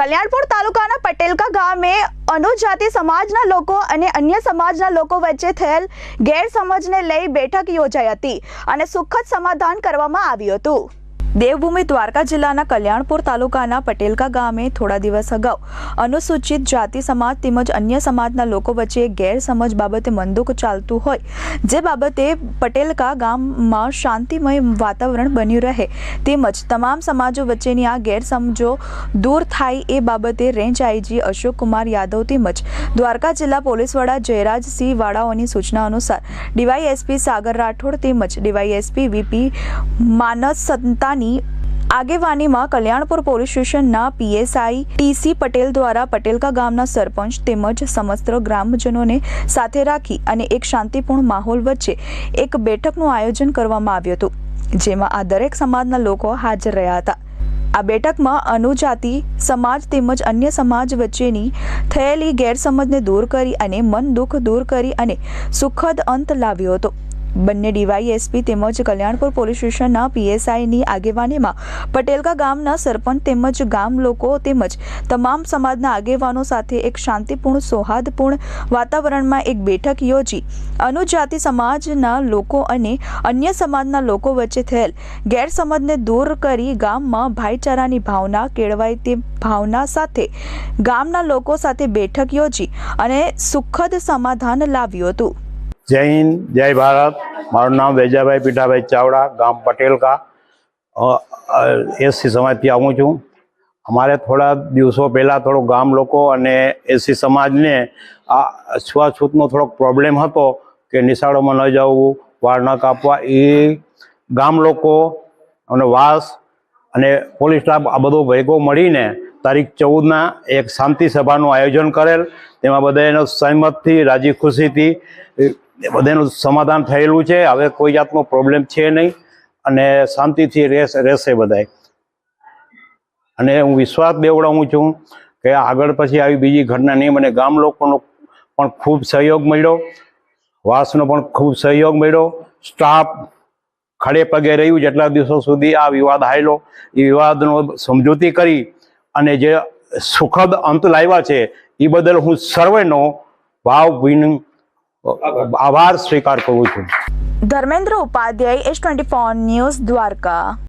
કલ્યાણપુર તાલુકાના પટેલકા ગામે અનુજાતિ સમાજના લોકો અને અન્ય સમાજના લોકો વચ્ચે થયેલ ગેરસમજને લઈ બેઠક યોજાઈ હતી અને સુખદ સમાધાન કરવામાં આવ્યું હતું. દેવભૂમિ દ્વારકા જિલ્લાના કલ્યાણપુર તાલુકાના પટેલકા ગામે થોડા દિવસ અગાઉ અનુસૂચિત જાતિ સમાજ તેમજ અન્ય સમાજના લોકો વચ્ચે ગેરસમજ બાબતે મંદુક ચાલતું હોય. જે બાબતે પટેલકા ગામમાં શાંતિમય વાતાવરણ બન્યું રહે તેમજ તમામ સમાજો વચ્ચેની આ ગેરસમજો દૂર થાય એ બાબતે રેન્જ આઈજી અશોક કુમાર યાદવ તેમજ દ્વારકા જિલ્લા પોલીસ વડા જયરાજસિંહ વાળાઓની સૂચના અનુસાર ડીવાયએસપી સાગર રાઠોડ તેમજ ડીવાયએસપી વીપી માનસ સંતાની આગેવાનીમાં કલ્યાણપુર પોલીસ સ્ટેશનના પીએસઆઈ ટીસી પટેલ દ્વારા પટેલકા ગામના સરપંચ તેમજ સમસ્ત ગ્રામજનોને સાથે રાખી અને એક શાંતિપૂર્ણ માહોલ વચ્ચે એક બેઠકનું આયોજન કરવામાં આવ્યું હતું, જેમાં આ દરેક સમાજના લોકો હાજર રહ્યા હતા. આ બેઠકમાં અનુજાતિ સમાજ તેમજ અન્ય સમાજ વચ્ચેની થયેલી ગેરસમજને દૂર કરી અને મન દુઃખ દૂર કરી અને સુખદ અંત લાવ્યો હતો. બંને ડીવાયએસપી તેમજ કલ્યાણપુર પોલીસ સ્ટેશનના પીએસઆઈની આગેવાનીમાં પટેલકા ગામના સરપંચ તેમજ ગામ લોકો તેમજ તમામ સમાજના આગેવાનો સાથે એક શાંતિપૂર્ણ, સૌહાર્દપૂર્ણ વાતાવરણમાં એક બેઠક યોજી. અનુજાતિ સમાજના લોકો અને અન્ય સમાજના લોકો વચ્ચે થયેલ ગેરસમજને દૂર કરી ગામમાં ભાઈચારાની ભાવના કેળવાય તે ભાવના સાથે ગામના લોકો સાથે બેઠક યોજી અને સુખદ સમાધાન લાવ્યું હતું. જય હિન્દ, જય ભારત. મારું નામ વેજાભાઈ પીઠાભાઈ ચાવડા, ગામ પટેલકા. એસસી સમાજથી આવું છું. અમારે થોડા દિવસો પહેલાં થોડું ગામ લોકો અને એસસી સમાજને આ છૂઆછૂતનો થોડોક પ્રોબ્લેમ હતો કે નિશાળોમાં ન જવું, વાળ ન કાપવા, એ ગામ લોકો અને વાસ અને પોલીસ સ્ટાફ આ બધો ભેગો મળીને તારીખ ચૌદના એક શાંતિ સભાનું આયોજન કરેલ. તેમાં બધા એનો સહમતથી, રાજી ખુશીથી બધાનું સમાધાન થયેલું છે. હવે કોઈ જાતનો પ્રોબ્લેમ છે નહીં અને શાંતિથી રહેશે બધાય. અને હું વિશ્વાસ બેવડાવું છું કે આગળ પછી આવી બીજી ઘટના નહીં મને ગામ લોકોનો પણ ખૂબ સહયોગ મળ્યો. વાસનો પણ ખૂબ સહયોગ મળ્યો. સ્ટાફ ખડે પગે રહ્યું જેટલા દિવસો સુધી આ વિવાદ હાયલો. એ વિવાદનો સમજૂતી કરી અને જે સુખદ અંત લાવ્યા છે એ બદલ હું સર્વેનો ભાવભીન આભાર. સ્વીકાર કરું છું. Dharmendra Upadhyay S twenty four news Dwarka.